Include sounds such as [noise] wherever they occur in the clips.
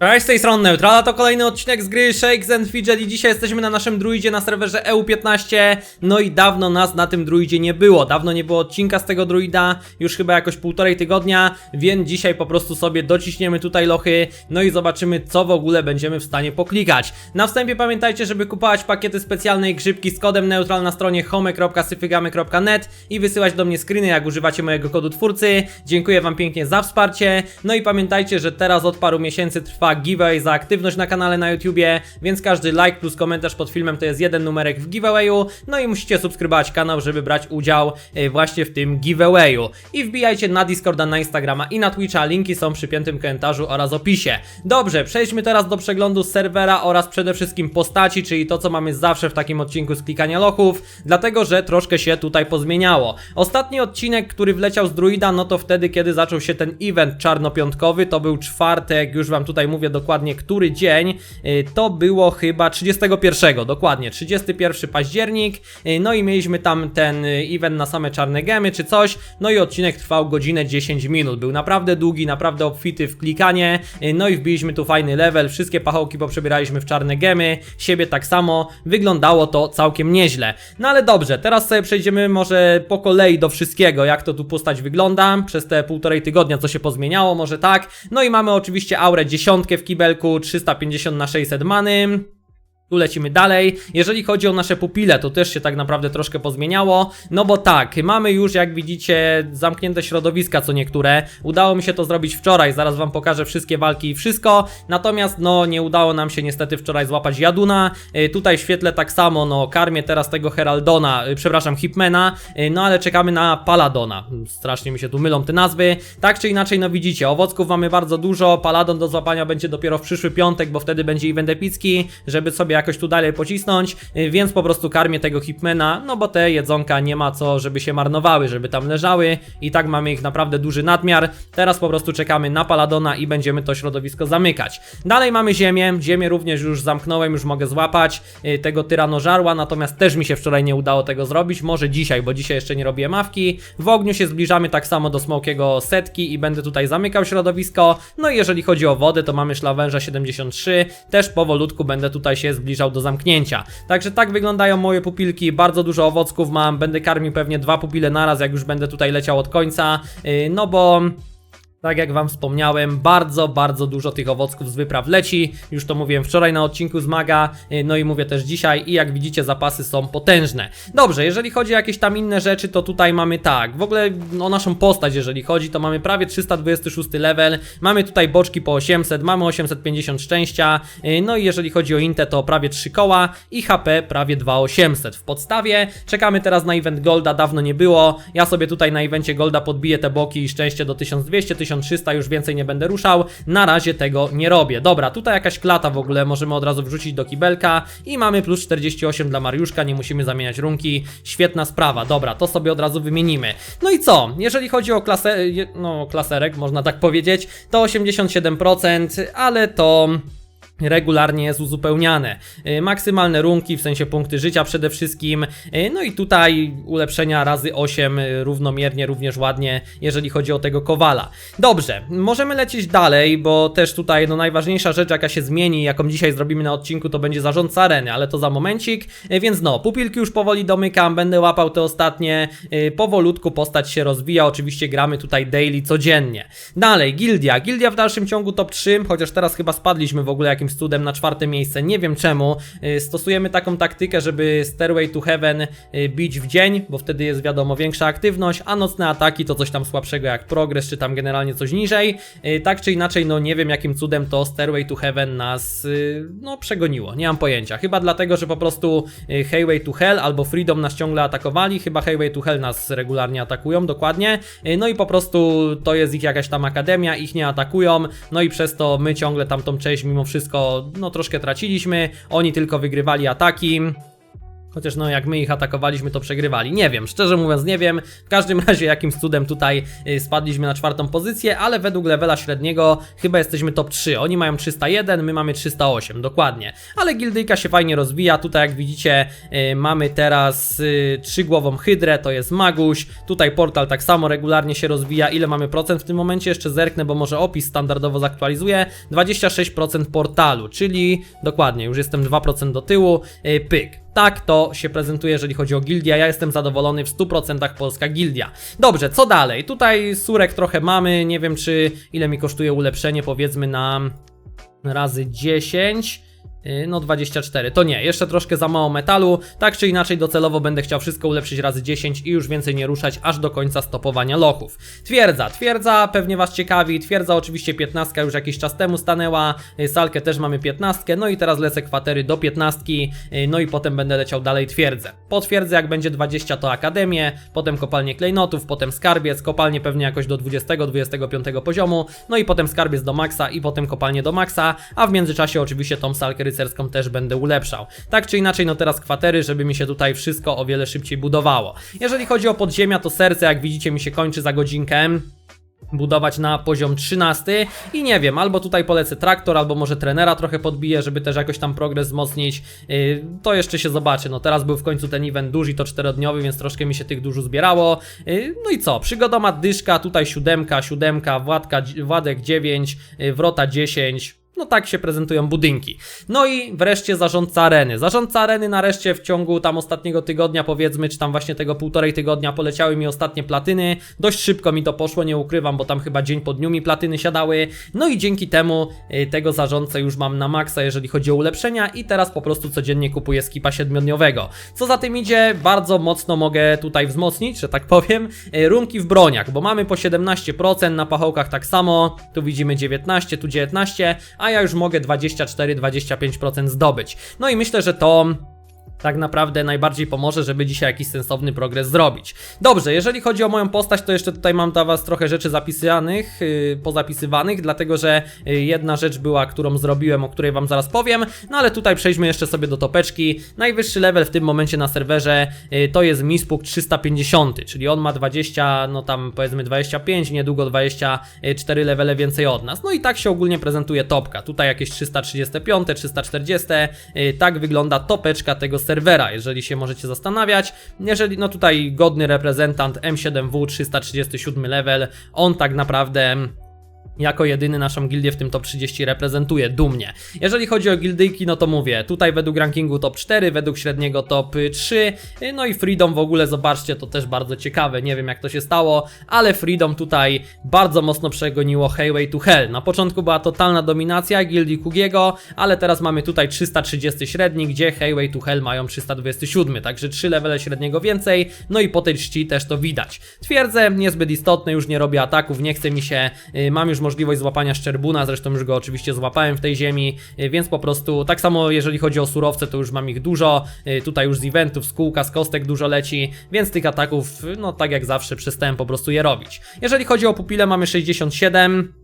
Cześć, z tej strony Neutrala, to kolejny odcinek z gry Shakes and Fidget i dzisiaj jesteśmy na naszym druidzie na serwerze EU15 No i dawno nas na tym druidzie nie było, dawno nie było odcinka z tego druida, już chyba jakoś półtorej tygodnia Więc dzisiaj po prostu sobie dociśniemy tutaj lochy, no i zobaczymy co w ogóle będziemy w stanie poklikać. Na wstępie pamiętajcie, żeby kupować pakiety specjalnej grzybki z kodem Neutral na stronie home.syfygamy.net I wysyłać do mnie screeny jak używacie mojego kodu twórcy. Dziękuję wam pięknie za wsparcie. No i pamiętajcie, że teraz od paru miesięcy trwa giveaway za aktywność na kanale na YouTubie, więc każdy like plus komentarz pod filmem to jest jeden numerek w giveawayu. No i musicie subskrybować kanał, żeby brać udział e, właśnie w tym giveawayu. I wbijajcie na Discorda, na Instagrama i na Twitcha, linki są przy piętym komentarzu oraz opisie. Dobrze, przejdźmy teraz do przeglądu serwera oraz przede wszystkim postaci, czyli to co mamy zawsze w takim odcinku z klikania lochów, dlatego że troszkę się tutaj pozmieniało. Ostatni odcinek, który wleciał z druida, no to wtedy, kiedy zaczął się ten event czarnopiątkowy, to był czwartek, już wam tutaj mówię dokładnie który dzień, y, to było chyba 31, dokładnie, 31 październik, y, no i mieliśmy tam ten y, event na same czarne gemy czy coś, no i odcinek trwał godzinę 10 minut, był naprawdę długi, naprawdę obfity w klikanie, no i wbiliśmy tu fajny level, wszystkie pachołki poprzebieraliśmy w czarne gemy, siebie tak samo, wyglądało to całkiem nieźle. No ale dobrze, teraz sobie przejdziemy może po kolei do wszystkiego, jak to tu postać wygląda, przez te półtorej tygodnia co się pozmieniało, może tak, no i mamy oczywiście aurę dziesiątkę w kibelku, 350 na 600 many. Tu lecimy dalej. Jeżeli chodzi o nasze pupile, to też się tak naprawdę troszkę pozmieniało. No bo tak, mamy już, jak widzicie, zamknięte środowiska co niektóre. Udało mi się to zrobić wczoraj, zaraz wam pokażę wszystkie walki i wszystko. Natomiast, no, nie udało nam się niestety wczoraj złapać Jaduna. Y, tutaj w świetle tak samo, no, karmię teraz tego Heraldona, y, przepraszam, Hipmana, y, no ale czekamy na Paladona. Strasznie mi się tu mylą te nazwy. Tak czy inaczej, no widzicie, owocków mamy bardzo dużo. Paladon do złapania będzie dopiero w przyszły piątek, bo wtedy będzie event epicki, żeby sobie jakoś tu dalej pocisnąć, y, więc po prostu karmię tego Hipmana, no bo te jedzonka nie ma co, żeby się marnowały, żeby tam leżały i tak mamy ich naprawdę duży nadmiar. Teraz po prostu czekamy na Paladona i będziemy to środowisko zamykać. Dalej mamy ziemię, ziemię również już zamknąłem, już mogę złapać y, tego tyranożarła, natomiast też mi się wczoraj nie udało tego zrobić, może dzisiaj, bo dzisiaj jeszcze nie robię mawki. W ogniu się zbliżamy tak samo do smokiego setki i będę tutaj zamykał środowisko. No i jeżeli chodzi o wodę, to mamy szlawęża 73, też powolutku będę tutaj się zbliżał do zamknięcia. Także tak wyglądają moje pupilki, bardzo dużo owocków mam, będę karmił pewnie dwa pupile naraz, jak już będę tutaj leciał od końca, yy, no bo... Tak jak wam wspomniałem, bardzo, bardzo dużo tych owocków z wypraw leci. Już to mówiłem wczoraj na odcinku z Maga, yy, no i mówię też dzisiaj. I jak widzicie zapasy są potężne. Dobrze, jeżeli chodzi o jakieś tam inne rzeczy, to tutaj mamy tak, w ogóle o naszą postać jeżeli chodzi, to mamy prawie 326 level, mamy tutaj boczki po 800, mamy 850 szczęścia, yy, no i jeżeli chodzi o Intę to prawie 3 koła i HP prawie 2800 w podstawie. Czekamy teraz na event Golda, dawno nie było, ja sobie tutaj na evencie Golda podbiję te boki i szczęście do 1200, 1300, już więcej nie będę ruszał. Na razie tego nie robię. Dobra, tutaj jakaś klata w ogóle możemy od razu wrzucić do kibelka i mamy plus 48 dla Mariuszka, nie musimy zamieniać runki. Świetna sprawa. Dobra, to sobie od razu wymienimy. No i co? Jeżeli chodzi o klasę, no klaserek, można tak powiedzieć, to 87%, ale to regularnie jest uzupełniane. Y, Maksymalne runki, w sensie punkty życia przede wszystkim. Y, No i tutaj ulepszenia razy 8 y, równomiernie, również ładnie, jeżeli chodzi o tego kowala. Dobrze, możemy lecieć dalej, bo też tutaj no najważniejsza rzecz jaka się zmieni, jaką dzisiaj zrobimy na odcinku, to będzie zarządca areny, ale to za momencik. Więc no, pupilki już powoli domykam, będę łapał te ostatnie. Powolutku postać się rozwija, oczywiście gramy tutaj daily codziennie. Dalej, gildia. Gildia w dalszym ciągu top 3, chociaż teraz chyba spadliśmy w ogóle jakimś cudem na czwarte miejsce, nie wiem czemu. Y, Stosujemy taką taktykę, żeby Stairway to Heaven y, bić w dzień, bo wtedy jest wiadomo większa aktywność, a nocne ataki to coś tam słabszego jak progres, czy tam generalnie coś niżej. Y, Tak czy inaczej, no nie wiem jakim cudem to Stairway to Heaven nas no przegoniło, nie mam pojęcia. Chyba dlatego, że po prostu Highway to Hell albo Freedom nas ciągle atakowali, chyba Highway to Hell nas regularnie atakują, dokładnie. No i po prostu to jest ich jakaś tam akademia, ich nie atakują, no i przez to my ciągle tamtą część mimo wszystko no troszkę traciliśmy, oni tylko wygrywali ataki. Chociaż no jak my ich atakowaliśmy to przegrywali. Nie wiem, szczerze mówiąc nie wiem. W każdym [laughs] razie jakimś cudem tutaj y, spadliśmy na czwartą pozycję, ale według levela średniego chyba jesteśmy top 3. Oni mają 301, my mamy 308, dokładnie. Ale gildyjka się fajnie rozwija. Tutaj jak widzicie y, mamy teraz y, trzygłową hydrę, to jest Maguś. Tutaj portal tak samo regularnie się rozwija. Ile mamy procent w tym momencie? Jeszcze zerknę, bo może opis standardowo zaktualizuję. 26% portalu, czyli dokładnie, już jestem 2% do tyłu. Pyk. Tak to się prezentuje, jeżeli chodzi o gildia. Ja jestem zadowolony w 100% Polska Gildia. Dobrze, co dalej? Tutaj surek trochę mamy. Nie wiem, czy ile mi kosztuje ulepszenie, powiedzmy na razy 10. Yy, No 24, to nie, jeszcze troszkę za mało metalu, tak czy inaczej docelowo będę chciał wszystko ulepszyć razy 10 i już więcej nie ruszać aż do końca stopowania lochów. Twierdza, twierdza pewnie was ciekawi, twierdza oczywiście 15 już jakiś czas temu stanęła, yy, salkę też mamy 15, no i teraz lecę kwatery do 15, yy, no i potem będę leciał dalej twierdzę. Po twierdzy jak będzie 20 to akademię, potem kopalnie klejnotów, potem skarbiec, kopalnie pewnie jakoś do 20-25 poziomu, no i potem skarbiec do maksa i potem kopalnie do maksa, a w międzyczasie oczywiście tą salkę rycerską też będę ulepszał. Tak czy inaczej, no teraz kwatery, żeby mi się tutaj wszystko o wiele szybciej budowało. Jeżeli chodzi o podziemia, to serce, jak widzicie, mi się kończy za godzinkę budować na poziom 13 i nie wiem, albo tutaj polecę traktor, albo może trenera trochę podbiję, żeby też jakoś tam progres wzmocnić. Yy, to jeszcze się zobaczy. No teraz był w końcu ten event duży, to czterodniowy, więc troszkę mi się tych dużo zbierało. Yy, no i co? Przygoda ma dyszka, tutaj siódemka, siódemka, Władka, Władek 9, yy, Wrota 10. No tak się prezentują budynki. No i wreszcie zarządca areny. Zarządca areny nareszcie w ciągu tam ostatniego tygodnia powiedzmy, czy tam właśnie tego półtorej tygodnia poleciały mi ostatnie platyny. Dość szybko mi to poszło, nie ukrywam, bo tam chyba dzień po dniu mi platyny siadały. No i dzięki temu y, tego zarządcę już mam na maksa, jeżeli chodzi o ulepszenia i teraz po prostu codziennie kupuję skipa siedmiodniowego. Co za tym idzie, bardzo mocno mogę tutaj wzmocnić, że tak powiem, y, runki w broniach, bo mamy po 17%, na pachołkach tak samo, tu widzimy 19, tu 19, a ja już mogę 24-25% zdobyć. No i myślę, że to tak naprawdę najbardziej pomoże, żeby dzisiaj jakiś sensowny progres zrobić. Dobrze, jeżeli chodzi o moją postać, to jeszcze tutaj mam dla Was trochę rzeczy zapisanych, yy, pozapisywanych, dlatego że yy, jedna rzecz była, którą zrobiłem, o której Wam zaraz powiem, no ale tutaj przejdźmy jeszcze sobie do topeczki. Najwyższy level w tym momencie na serwerze yy, to jest Mispuk 350, czyli on ma 20, no tam powiedzmy 25, niedługo 24 levele więcej od nas. No i tak się ogólnie prezentuje topka. Tutaj jakieś 335, 340, yy, tak wygląda topeczka tego jeżeli się możecie zastanawiać. Jeżeli, no tutaj godny reprezentant M7W 337 level, on tak naprawdę jako jedyny naszą gildię w tym top 30 reprezentuje dumnie. Jeżeli chodzi o gildyjki, no to mówię, tutaj według rankingu top 4, według średniego top 3, no i Freedom w ogóle, zobaczcie, to też bardzo ciekawe, nie wiem jak to się stało, ale Freedom tutaj bardzo mocno przegoniło Highway to Hell. Na początku była totalna dominacja gildii Kugiego, ale teraz mamy tutaj 330 średni, gdzie Highway to Hell mają 327, także 3 levele średniego więcej, no i po tej czci też to widać. Twierdzę, niezbyt istotne, już nie robię ataków, nie chce mi się, yy, mam już możliwość złapania szczerbuna, zresztą już go oczywiście złapałem w tej ziemi, y, więc po prostu tak samo jeżeli chodzi o surowce, to już mam ich dużo, y, tutaj już z eventów, z kółka, z kostek dużo leci, więc tych ataków, no tak jak zawsze, przestałem po prostu je robić. Jeżeli chodzi o pupile, mamy 67,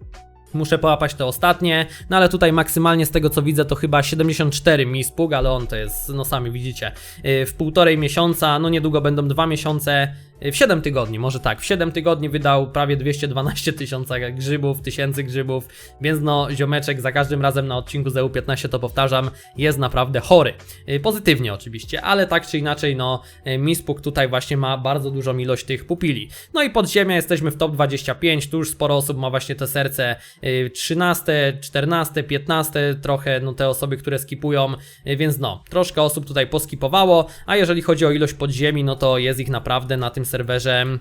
Muszę połapać te ostatnie, no ale tutaj maksymalnie z tego co widzę to chyba 74 mispug, ale on to jest, no sami widzicie, w półtorej miesiąca, no niedługo będą dwa miesiące, w 7 tygodni, może tak, w 7 tygodni wydał prawie 212 tysiąca grzybów, tysięcy grzybów, więc no ziomeczek za każdym razem na odcinku z EU15 to powtarzam, jest naprawdę chory. Yy, Pozytywnie oczywiście, ale tak czy inaczej no yy, Mispuk tutaj właśnie ma bardzo dużą ilość tych pupili. No i podziemia jesteśmy w top 25, tu już sporo osób ma właśnie te serce yy, 13, 14, 15, trochę no te osoby, które skipują, więc no, troszkę osób tutaj poskipowało, a jeżeli chodzi o ilość podziemi, no to jest ich naprawdę na tym serwerze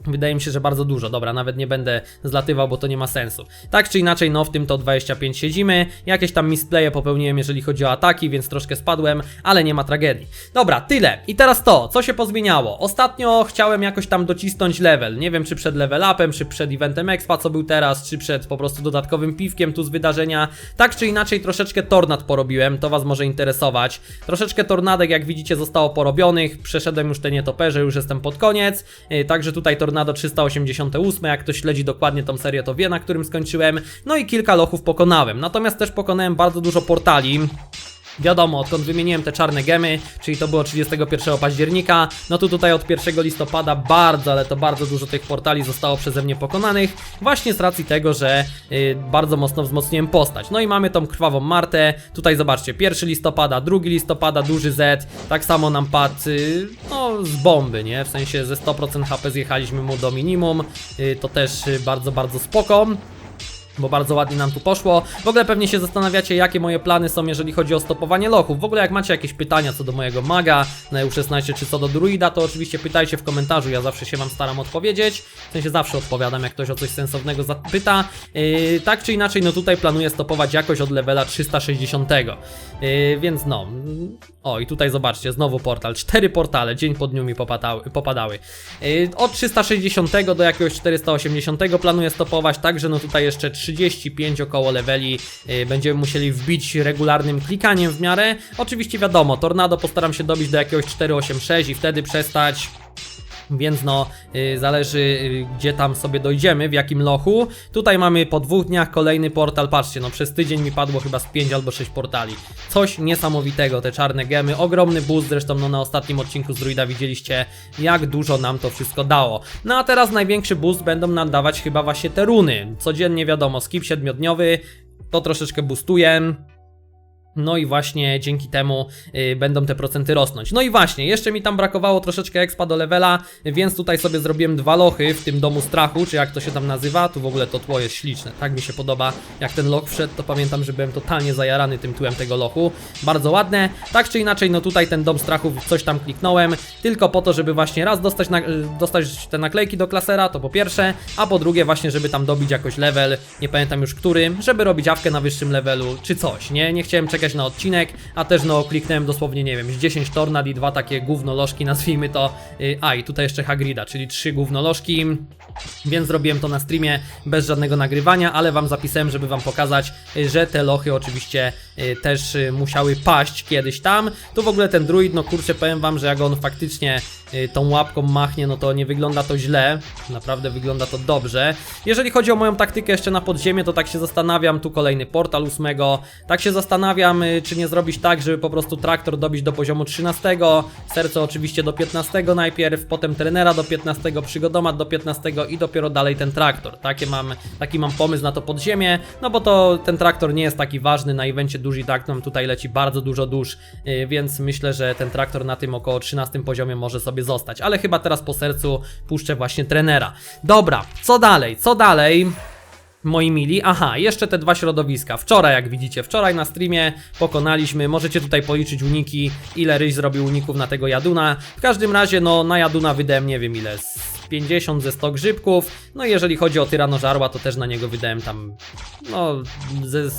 Wydaje mi się, że bardzo dużo. Dobra, nawet nie będę zlatywał, bo to nie ma sensu. Tak czy inaczej, no w tym to 25 siedzimy. Jakieś tam misplaye popełniłem, jeżeli chodzi o ataki, więc troszkę spadłem, ale nie ma tragedii. Dobra, tyle. I teraz to, co się pozmieniało. Ostatnio chciałem jakoś tam docisnąć level. Nie wiem, czy przed level upem, czy przed eventem expa, co był teraz, czy przed po prostu dodatkowym piwkiem tu z wydarzenia. Tak czy inaczej, troszeczkę tornad porobiłem, to was może interesować. Troszeczkę tornadek, jak widzicie, zostało porobionych. Przeszedłem już te nietoperze, już jestem pod koniec. Yy, także tutaj Tornado 388, jak ktoś śledzi dokładnie tą serię, to wie na którym skończyłem. No i kilka lochów pokonałem. Natomiast też pokonałem bardzo dużo portali. Wiadomo, odkąd wymieniłem te czarne gemy, czyli to było 31 października, no to tutaj od 1 listopada bardzo, ale to bardzo dużo tych portali zostało przeze mnie pokonanych, właśnie z racji tego, że y, bardzo mocno wzmocniłem postać. No i mamy tą krwawą Martę, tutaj zobaczcie, 1 listopada, 2 listopada, duży Z, tak samo nam padł, y, no z bomby, nie? W sensie ze 100% HP zjechaliśmy mu do minimum, y, to też y, bardzo, bardzo spoko bo bardzo ładnie nam tu poszło. W ogóle pewnie się zastanawiacie, jakie moje plany są, jeżeli chodzi o stopowanie lochów. W ogóle jak macie jakieś pytania co do mojego maga na EU16 czy co do druida, to oczywiście pytajcie w komentarzu, ja zawsze się wam staram odpowiedzieć. W sensie zawsze odpowiadam, jak ktoś o coś sensownego zapyta. Yy, tak czy inaczej, no tutaj planuję stopować jakoś od levela 360. Yy, więc no. O, i tutaj zobaczcie, znowu portal. Cztery portale, dzień po dniu mi popadały. popadały. Yy, od 360 do jakiegoś 480 planuję stopować, także no tutaj jeszcze 35 około leveli yy, będziemy musieli wbić regularnym klikaniem w miarę. Oczywiście wiadomo, tornado postaram się dobić do jakiegoś 486 i wtedy przestać więc no, y, zależy y, gdzie tam sobie dojdziemy, w jakim lochu. Tutaj mamy po dwóch dniach kolejny portal, patrzcie, no przez tydzień mi padło chyba z 5 albo 6 portali. Coś niesamowitego, te czarne gemy, ogromny boost, zresztą no na ostatnim odcinku z Druida widzieliście jak dużo nam to wszystko dało. No a teraz największy boost będą nam dawać chyba właśnie te runy. Codziennie wiadomo, skip siedmiodniowy, to troszeczkę boostuje. No i właśnie dzięki temu y, będą te procenty rosnąć. No i właśnie, jeszcze mi tam brakowało troszeczkę expa do levela, więc tutaj sobie zrobiłem dwa lochy w tym domu strachu, czy jak to się tam nazywa. Tu w ogóle to tło jest śliczne, tak mi się podoba. Jak ten loch wszedł, to pamiętam, że byłem totalnie zajarany tym tłem tego lochu. Bardzo ładne. Tak czy inaczej, no tutaj ten dom strachu coś tam kliknąłem, tylko po to, żeby właśnie raz dostać, na, y, dostać te naklejki do klasera, to po pierwsze, a po drugie właśnie, żeby tam dobić jakoś level, nie pamiętam już który, żeby robić awkę na wyższym levelu, czy coś, nie? Nie chciałem czekać na odcinek, a też no kliknąłem dosłownie, nie wiem, z 10 tornad i dwa takie gównolożki, nazwijmy to, y, a i tutaj jeszcze Hagrida, czyli trzy gównolożki, więc zrobiłem to na streamie bez żadnego nagrywania, ale wam zapisałem, żeby wam pokazać, y, że te lochy oczywiście y, też musiały paść kiedyś tam. Tu w ogóle ten druid, no kurczę, powiem wam, że jak on faktycznie tą łapką machnie, no to nie wygląda to źle, naprawdę wygląda to dobrze. Jeżeli chodzi o moją taktykę jeszcze na podziemie, to tak się zastanawiam, tu kolejny portal ósmego, tak się zastanawiam, y, czy nie zrobić tak, żeby po prostu traktor dobić do poziomu 13, serce oczywiście do 15 najpierw, potem trenera do 15, przygodomat do 15 i dopiero dalej ten traktor. Takie mam, taki mam pomysł na to podziemie, no bo to ten traktor nie jest taki ważny, na evencie duży tak nam tutaj leci bardzo dużo dusz, yy, więc myślę, że ten traktor na tym około 13 poziomie może sobie zostać, ale chyba teraz po sercu puszczę właśnie trenera. Dobra, co dalej, co dalej? Moi mili, aha, jeszcze te dwa środowiska. Wczoraj, jak widzicie, wczoraj na streamie pokonaliśmy. Możecie tutaj policzyć uniki, ile Ryś zrobił uników na tego Jaduna. W każdym razie, no, na Jaduna wydałem nie wiem ile, 50 ze 100 grzybków. No i jeżeli chodzi o tyranożarła, to też na niego wydałem tam, no, ze,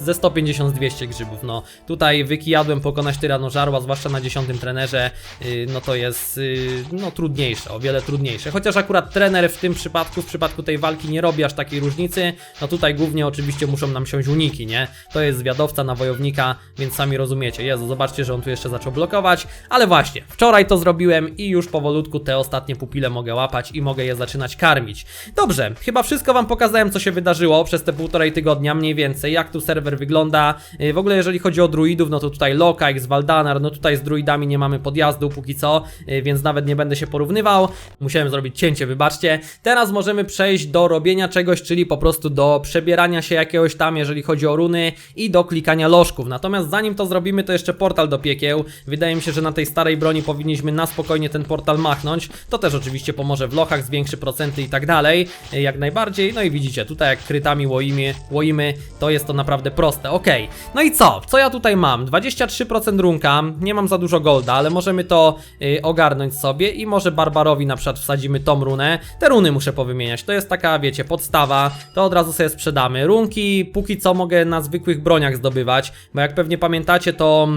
ze 150 z 200 grzybów. No, tutaj wyki jadłem pokonać tyranożarła, zwłaszcza na 10 trenerze, yy, no to jest, yy, no, trudniejsze, o wiele trudniejsze. Chociaż akurat trener w tym przypadku, w przypadku tej walki nie robi aż takiej różnicy, no tutaj głównie oczywiście muszą nam siąść uniki, nie? To jest zwiadowca na wojownika, więc sami rozumiecie. Jezu, zobaczcie, że on tu jeszcze zaczął blokować, ale właśnie, wczoraj to zrobiłem i już powolutku te ostatnie pupile mogę łapać i mogę je zaczynać karmić. Dobrze, chyba wszystko wam pokazałem, co się wydarzyło przez te półtorej tygodnia, mniej więcej, jak tu serwer wygląda. Yy, W ogóle jeżeli chodzi o druidów, no to tutaj Loka, X Valdanar, no tutaj z druidami nie mamy podjazdu póki co, yy, więc nawet nie będę się porównywał. Musiałem zrobić cięcie, wybaczcie. Teraz możemy przejść do robienia czegoś, czyli po prostu do przebierania się jakiegoś tam, jeżeli chodzi o runy i do klikania lożków. Natomiast zanim to zrobimy, to jeszcze portal do piekieł. Wydaje mi się, że na tej starej broni powinniśmy na spokojnie ten portal machnąć. To też oczywiście pomoże w lochach, zwiększy procenty i tak dalej, jak najbardziej. No i widzicie, tutaj jak krytami łoimy, łoimy to jest to naprawdę proste. Ok, no i co? Co ja tutaj mam? 23% runka, nie mam za dużo golda, ale możemy to y, ogarnąć sobie i może Barbarowi na przykład wsadzimy tą runę. Te runy muszę powymieniać, to jest taka, wiecie, podstawa, to od razu sobie sprzedamy. Runki póki co mogę na zwykłych broniach zdobywać, bo jak pewnie pamiętacie, to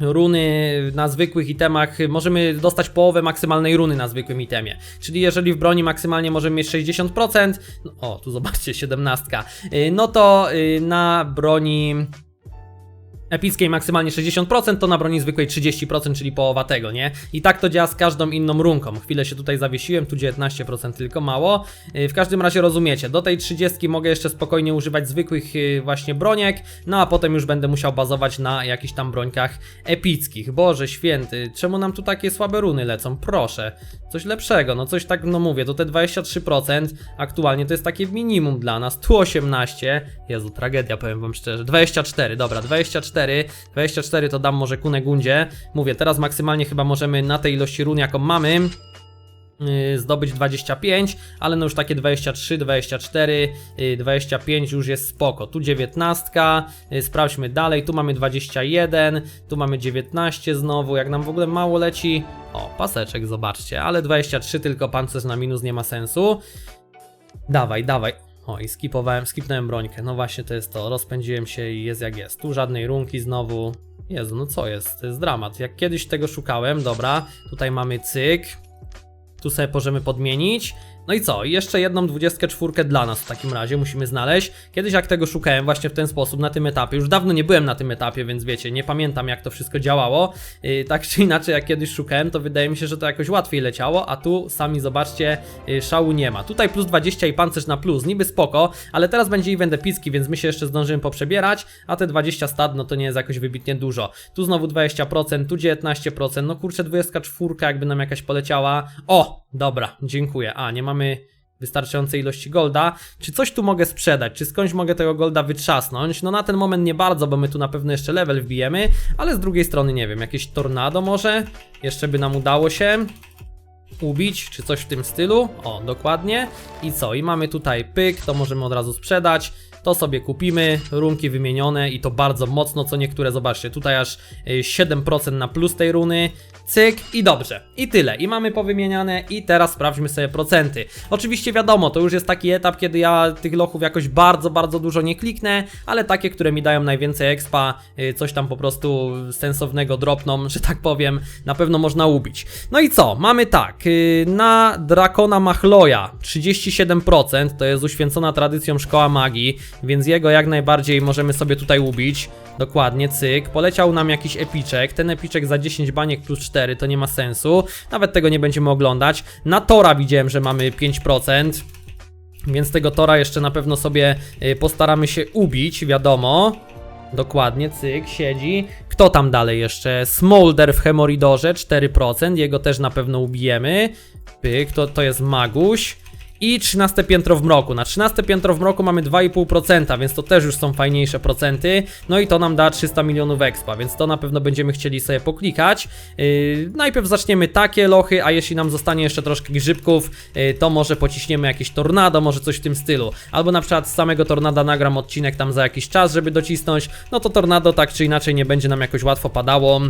runy na zwykłych itemach możemy dostać połowę maksymalnej runy na zwykłym itemie. Czyli jeżeli w broni maksymalnie możemy mieć 60%, no, o tu zobaczcie 17, y, no to y, na broni epickiej maksymalnie 60%, to na broni zwykłej 30%, czyli połowa tego, nie? I tak to działa z każdą inną runką. Chwilę się tutaj zawiesiłem, tu 19% tylko mało. Yy, W każdym razie rozumiecie, do tej 30 mogę jeszcze spokojnie używać zwykłych yy, właśnie broniek, no a potem już będę musiał bazować na jakichś tam brońkach epickich. Boże święty, czemu nam tu takie słabe runy lecą? Proszę, coś lepszego, no coś tak, no mówię, to te 23% aktualnie to jest takie minimum dla nas, tu 18, Jezu, tragedia, powiem wam szczerze, 24, dobra, 24, 24 to dam może Kunegundzie, mówię, teraz maksymalnie chyba możemy na tej ilości run, jaką mamy, yy, zdobyć 25, ale no już takie 23, 24, yy, 25 już jest spoko. Tu 19, yy, sprawdźmy dalej, tu mamy 21, tu mamy 19 znowu, jak nam w ogóle mało leci. O, paseczek, zobaczcie, ale 23 tylko pancerz na minus nie ma sensu. Dawaj, dawaj. O, i skipowałem, skipnąłem brońkę. No właśnie, to jest to. Rozpędziłem się i jest jak jest. Tu żadnej runki znowu. Jezu, no co jest? To jest dramat. Jak kiedyś tego szukałem, dobra. Tutaj mamy cyk. Tu sobie możemy podmienić. No i co? Jeszcze jedną 24 dla nas w takim razie musimy znaleźć. Kiedyś jak tego szukałem właśnie w ten sposób, na tym etapie, już dawno nie byłem na tym etapie, więc wiecie, nie pamiętam jak to wszystko działało. Yy, tak czy inaczej, jak kiedyś szukałem, to wydaje mi się, że to jakoś łatwiej leciało, a tu sami zobaczcie, yy, szału nie ma. Tutaj plus 20 i pancerz na plus, niby spoko, ale teraz będzie event epicki, więc my się jeszcze zdążymy poprzebierać, a te 20 stad, no to nie jest jakoś wybitnie dużo. Tu znowu 20%, tu 19%, no kurczę, 24 jakby nam jakaś poleciała. O, dobra, dziękuję. A, nie mamy wystarczającej ilości golda. Czy coś tu mogę sprzedać? Czy skądś mogę tego golda wytrzasnąć? No na ten moment nie bardzo, bo my tu na pewno jeszcze level wbijemy, ale z drugiej strony nie wiem, jakieś tornado może? Jeszcze by nam udało się ubić, czy coś w tym stylu. O, dokładnie. I co? I mamy tutaj pyk, to możemy od razu sprzedać. To sobie kupimy, runki wymienione i to bardzo mocno, co niektóre, zobaczcie, tutaj aż y, 7% na plus tej runy, cyk i dobrze. I tyle, i mamy powymieniane i teraz sprawdźmy sobie procenty. Oczywiście wiadomo, to już jest taki etap, kiedy ja tych lochów jakoś bardzo, bardzo dużo nie kliknę, ale takie, które mi dają najwięcej expa, y, coś tam po prostu sensownego dropną, [laughs] że tak powiem, na pewno można ubić. No i co? Mamy tak, y, na Drakona Machloja 37%, to jest uświęcona tradycją Szkoła Magii, więc jego jak najbardziej możemy sobie tutaj ubić. Dokładnie, cyk. Poleciał nam jakiś epiczek. Ten epiczek za 10 baniek plus 4 to nie ma sensu. Nawet tego nie będziemy oglądać. Na Tora widziałem, że mamy 5%. Więc tego Tora jeszcze na pewno sobie y, postaramy się ubić, wiadomo. Dokładnie, cyk, siedzi. Kto tam dalej jeszcze? Smolder w Hemoridorze, 4%. Jego też na pewno ubijemy. Pyk, to, to jest Maguś. I 13 piętro w mroku. Na 13 piętro w mroku mamy 2,5%, więc to też już są fajniejsze procenty. No i to nam da 300 milionów expa, więc to na pewno będziemy chcieli sobie poklikać. Yy, najpierw zaczniemy takie lochy, a jeśli nam zostanie jeszcze troszkę grzybków, yy, to może pociśniemy jakieś tornado, może coś w tym stylu. Albo na przykład z samego tornada nagram odcinek tam za jakiś czas, żeby docisnąć. No to tornado tak czy inaczej nie będzie nam jakoś łatwo padało.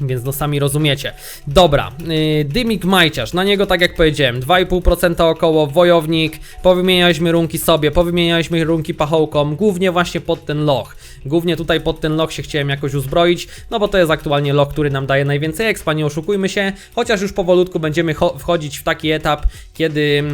Więc no sami rozumiecie. Dobra, yy, Dymik Majciarz, na niego tak jak powiedziałem, 2,5% około, wojownik, powymienialiśmy runki sobie, powymienialiśmy runki pachołkom, głównie właśnie pod ten loch. Głównie tutaj pod ten loch się chciałem jakoś uzbroić, no bo to jest aktualnie loch, który nam daje najwięcej expa, nie oszukujmy się, chociaż już powolutku będziemy cho- wchodzić w taki etap, kiedy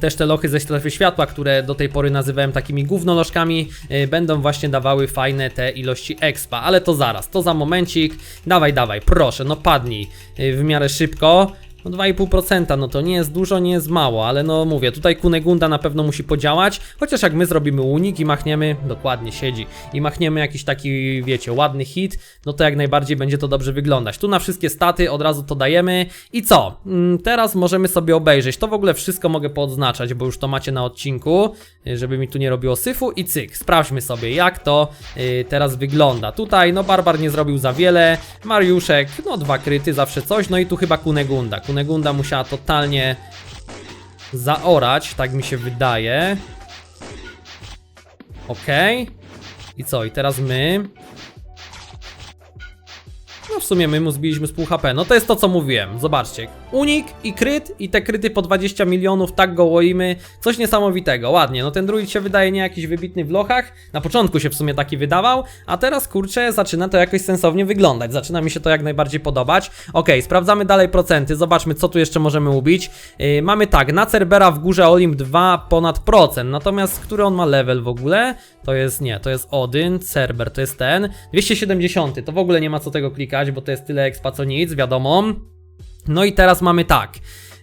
też te lochy ze strefy światła, które do tej pory nazywałem takimi gównolożkami, yy, będą właśnie dawały fajne te ilości expa, ale to zaraz, to za momencik. Dawaj, dawaj, proszę, no padnij yy, w miarę szybko. No 2,5%, no to nie jest dużo, nie jest mało, ale no mówię, tutaj Kunegunda na pewno musi podziałać, chociaż jak my zrobimy unik i machniemy, dokładnie siedzi, i machniemy jakiś taki, wiecie, ładny hit, no to jak najbardziej będzie to dobrze wyglądać. Tu na wszystkie staty od razu to dajemy i co? Mm, Teraz możemy sobie obejrzeć, to w ogóle wszystko mogę poodznaczać, bo już to macie na odcinku, żeby mi tu nie robiło syfu i cyk, sprawdźmy sobie jak to y, teraz wygląda. Tutaj, no Barbar nie zrobił za wiele, Mariuszek, no dwa kryty, zawsze coś, no i tu chyba Kunegunda. Kunegunda musiała totalnie zaorać, tak mi się wydaje. Okej. I co? I teraz my. No w sumie my mu zbiliśmy z pół HP. No to jest to co mówiłem. Zobaczcie. Unik i kryt i te kryty po 20 milionów, tak go łoimy, coś niesamowitego, ładnie, no ten druid się wydaje nie jakiś wybitny w lochach, na początku się w sumie taki wydawał, a teraz kurczę zaczyna to jakoś sensownie wyglądać, zaczyna mi się to jak najbardziej podobać. Okej, sprawdzamy dalej procenty, zobaczmy co tu jeszcze możemy ubić. Yy, mamy tak, na Cerbera w górze Olimp 2 ponad procent, natomiast który on ma level w ogóle? To jest, nie, to jest Odyn, Cerber, to jest ten, 270, to w ogóle nie ma co tego klikać, bo to jest tyle expa co nic, wiadomo. No i teraz mamy tak.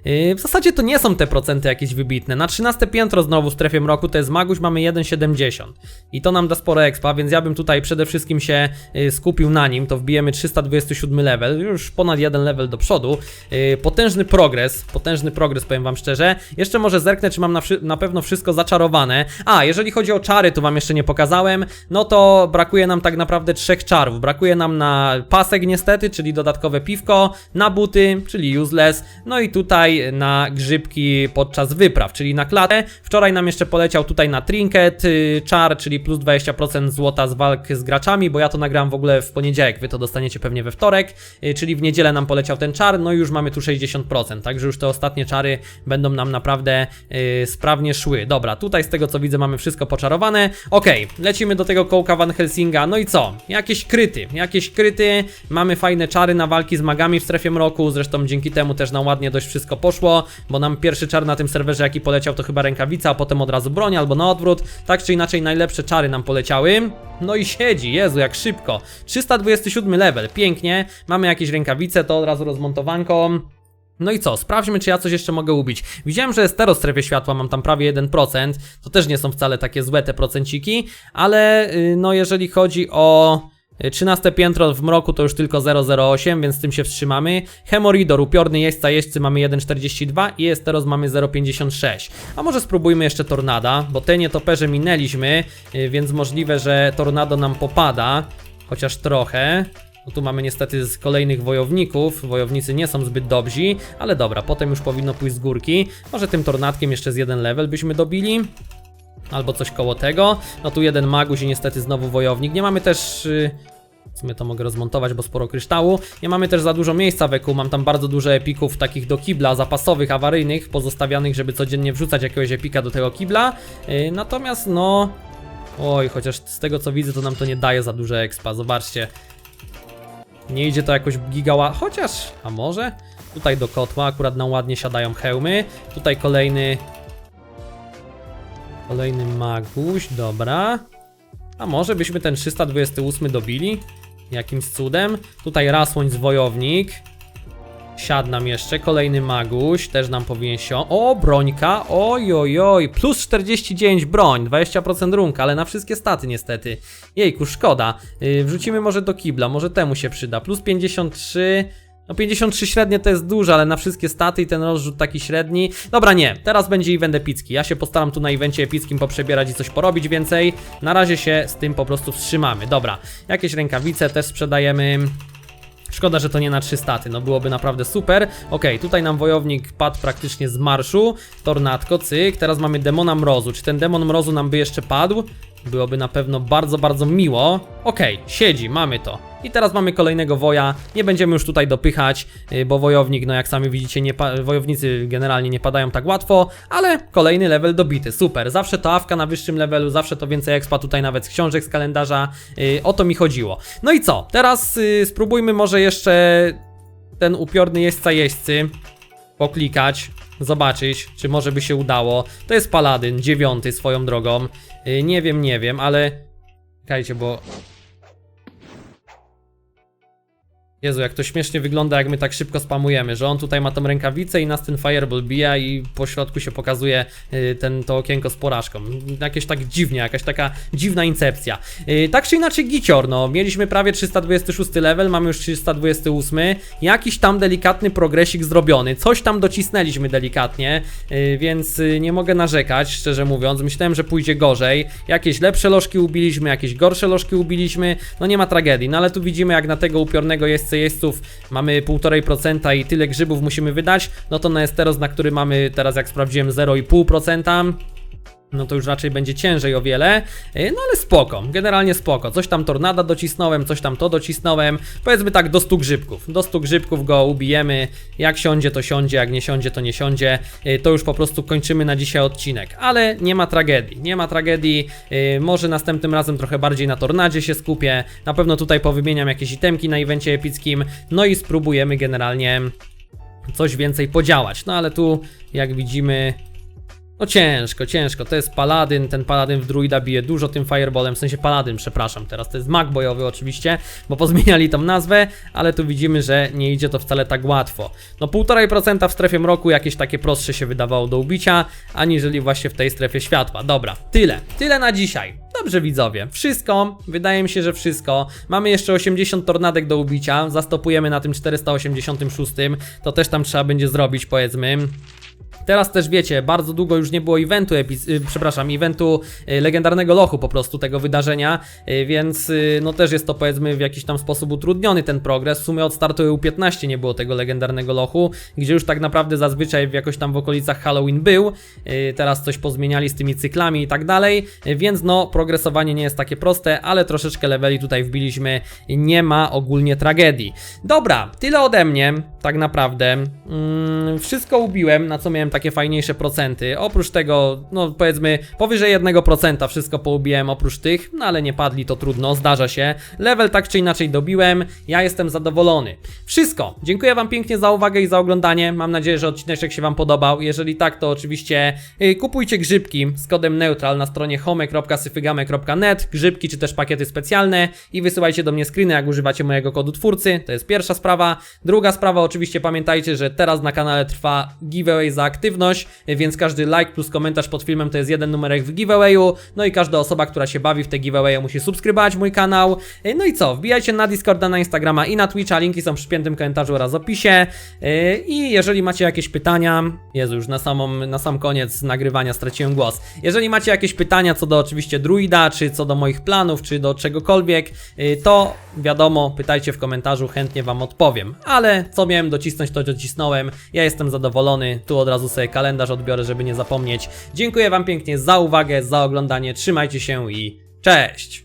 Yy, W zasadzie to nie są te procenty jakieś wybitne. Na 13 piętro znowu w strefie mroku to jest Maguś, mamy 1,70. I to nam da sporo expa, więc ja bym tutaj przede wszystkim się yy, skupił na nim. To wbijemy 327 level, już ponad jeden level do przodu. Yy, Potężny progres, potężny progres powiem wam szczerze. Jeszcze może zerknę, czy mam na, na pewno wszystko zaczarowane. A, jeżeli chodzi o czary, to wam jeszcze nie pokazałem. No to brakuje nam tak naprawdę trzech czarów. Brakuje nam na pasek niestety, czyli dodatkowe piwko, na buty, czyli useless, no i tutaj na grzybki podczas wypraw, czyli na klatę. Wczoraj nam jeszcze poleciał tutaj na trinket y, czar, czyli plus 20% złota z walk z graczami, bo ja to nagrałem w ogóle w poniedziałek, wy to dostaniecie pewnie we wtorek, y, czyli w niedzielę nam poleciał ten czar, no i już mamy tu 60%, także już te ostatnie czary będą nam naprawdę y, sprawnie szły. Dobra, tutaj z tego co widzę mamy wszystko poczarowane. Okej, lecimy do tego kołka Van Helsinga, no i co? Jakieś kryty, jakieś kryty, mamy fajne czary na walki z magami w strefie mroku, zresztą dzięki temu też nam ładnie dość wszystko poszło, bo nam pierwszy czar na tym serwerze jaki poleciał to chyba rękawica, a potem od razu broń albo na odwrót, tak czy inaczej najlepsze czary nam poleciały. No i siedzi, Jezu, jak szybko. 327 level, pięknie, mamy jakieś rękawice, to od razu rozmontowanką. No i co, sprawdźmy czy ja coś jeszcze mogę ubić. Widziałem, że w strefie światła, mam tam prawie 1%, to też nie są wcale takie złe te procenciki, ale y, no jeżeli chodzi o 13 piętro w mroku to już tylko 0,08, więc z tym się wstrzymamy. Hemoridor, upiorny jeźdźca, jeźdźcy mamy 1,42 i Esteros mamy 0,56. A może spróbujmy jeszcze Tornada, bo te nietoperze minęliśmy, y, więc możliwe, że Tornado nam popada, chociaż trochę. No tu mamy niestety z kolejnych wojowników. Wojownicy nie są zbyt dobrzy, ale dobra, potem już powinno pójść z górki. Może tym tornadkiem jeszcze z jeden level byśmy dobili. Albo coś koło tego. No tu jeden magus i niestety znowu wojownik. Nie mamy też. Yy... W sumie to mogę rozmontować, bo sporo kryształu. Nie mamy też za dużo miejsca weku. Mam tam bardzo dużo epików takich do kibla, zapasowych, awaryjnych, pozostawianych, żeby codziennie wrzucać jakiegoś epika do tego kibla. Yy, natomiast no. Oj, chociaż z tego co widzę, to nam to nie daje za dużo expa. Zobaczcie. Nie idzie to jakoś gigała, chociaż, a może? Tutaj do kotła akurat nam ładnie siadają hełmy. Tutaj kolejny... Kolejny maguś, dobra. A może byśmy ten 328 dobili? Jakimś cudem. Tutaj rasłoń z wojownik. Siadł nam jeszcze, kolejny maguś, też nam powinien się... O, brońka, oj, oj, oj, plus 49 broń, 20% runka, ale na wszystkie staty niestety. Jejku, szkoda. Yy, wrzucimy może do kibla, może temu się przyda. Plus 53... No 53 średnie to jest dużo, ale na wszystkie staty i ten rozrzut taki średni. Dobra, nie, teraz będzie event epicki. Ja się postaram tu na evencie epickim poprzebierać i coś porobić więcej. Na razie się z tym po prostu wstrzymamy. Dobra, jakieś rękawice też sprzedajemy. Szkoda, że to nie na 3 staty, no byłoby naprawdę super. Okej, tutaj nam wojownik padł praktycznie z marszu. Tornadko, cyk. Teraz mamy demona mrozu. Czy ten demon mrozu nam by jeszcze padł? Byłoby na pewno bardzo, bardzo miło. Okej, siedzi, mamy to. I teraz mamy kolejnego woja. Nie będziemy już tutaj dopychać, yy, bo wojownik, no jak sami widzicie, nie wojownicy generalnie nie padają tak łatwo, ale kolejny level dobity, super. Zawsze to awka na wyższym levelu, zawsze to więcej expa tutaj nawet z książek, z kalendarza. Yy, o to mi chodziło. No i co? Teraz yy, spróbujmy może jeszcze ten upiorny jeźdźca jeźdźcy poklikać, zobaczyć, czy może by się udało. To jest Paladyn, dziewiąty swoją drogą. Yy, nie wiem, nie wiem, ale... Czekajcie, bo... Jezu, jak to śmiesznie wygląda, jak my tak szybko spamujemy, że on tutaj ma tą rękawicę i nas ten fireball bija i po środku się pokazuje y, ten, to okienko z porażką. Jakieś tak dziwnie, jakaś taka dziwna incepcja. Y, tak czy inaczej, gicior, no, mieliśmy prawie 326 level, mamy już 328, jakiś tam delikatny progresik zrobiony, coś tam docisnęliśmy delikatnie, y, więc nie mogę narzekać, szczerze mówiąc, myślałem, że pójdzie gorzej, jakieś lepsze lożki ubiliśmy, jakieś gorsze lożki ubiliśmy, no nie ma tragedii, no ale tu widzimy jak na tego upiornego jeźdźcę jeźdźców mamy 1,5% i tyle grzybów musimy wydać, no to na Esteros, na który mamy teraz jak sprawdziłem 0,5%, no to już raczej będzie ciężej o wiele, Yy, no ale spoko, generalnie spoko. Coś tam tornada docisnąłem, coś tam to docisnąłem, powiedzmy tak do 100 grzybków. Do 100 grzybków go ubijemy, jak siądzie to siądzie, jak nie siądzie to nie siądzie. Yy, To już po prostu kończymy na dzisiaj odcinek, ale nie ma tragedii, nie ma tragedii, Yy, może następnym razem trochę bardziej na tornadzie się skupię, na pewno tutaj powymieniam jakieś itemki na evencie epickim, no i spróbujemy generalnie coś więcej podziałać. No ale tu, jak widzimy, no ciężko, ciężko. To jest paladyn, ten paladyn w druida bije dużo tym fireballem, w sensie paladyn, przepraszam, teraz to jest mag bojowy oczywiście, bo pozmieniali tą nazwę, ale tu widzimy, że nie idzie to wcale tak łatwo. No 1,5% w strefie mroku jakieś takie prostsze się wydawało do ubicia, aniżeli właśnie w tej strefie światła. Dobra, tyle, tyle na dzisiaj. Dobrze widzowie, wszystko, wydaje mi się, że wszystko. Mamy jeszcze 80 tornadek do ubicia, zastopujemy na tym 486, to też tam trzeba będzie zrobić powiedzmy. Teraz też wiecie, bardzo długo już nie było eventu, y, przepraszam, eventu y, legendarnego lochu po prostu tego wydarzenia, y, więc no też jest to powiedzmy w jakiś tam sposób utrudniony ten progres. W sumie od startu EU15 nie było tego legendarnego lochu, gdzie już tak naprawdę zazwyczaj jakoś tam w okolicach Halloween był. Teraz coś pozmieniali z tymi cyklami i tak dalej, więc no progresowanie nie jest takie proste, ale troszeczkę leveli tutaj wbiliśmy, nie ma ogólnie tragedii. Dobra, tyle ode mnie, tak naprawdę. Mm, wszystko ubiłem, na co miałem takie fajniejsze procenty. Oprócz tego, no powiedzmy, powyżej 1% wszystko poubiłem oprócz tych, no ale nie padli, to trudno, zdarza się. Level tak czy inaczej dobiłem, ja jestem zadowolony. Wszystko. Dziękuję Wam pięknie za uwagę i za oglądanie. Mam nadzieję, że odcinek się Wam podobał. Jeżeli tak, to oczywiście yy, kupujcie grzybki z kodem neutral na stronie home.syfygame.net, grzybki czy też pakiety specjalne i wysyłajcie do mnie screeny, jak używacie mojego kodu twórcy. To jest pierwsza sprawa. Druga sprawa, oczywiście pamiętajcie, że teraz na kanale trwa giveaway za aktywność, więc każdy like plus komentarz pod filmem to jest jeden numerek w giveawayu. No i każda osoba, która się bawi w te giveawaye musi subskrybować mój kanał. No i co? Wbijajcie na Discorda, na Instagrama i na Twitcha. Linki są przy piętym komentarzu oraz opisie. Yy, I jeżeli macie jakieś pytania, Jezu, już na, samą, na sam koniec nagrywania straciłem głos. Jeżeli macie jakieś pytania co do oczywiście druida, czy co do moich planów, czy do czegokolwiek, yy, to wiadomo, pytajcie w komentarzu, chętnie wam odpowiem. Ale co miałem docisnąć, to docisnąłem. Ja jestem zadowolony. Tu od razu sobie kalendarz odbiorę, żeby nie zapomnieć. Dziękuję wam pięknie za uwagę, za oglądanie. Trzymajcie się i cześć!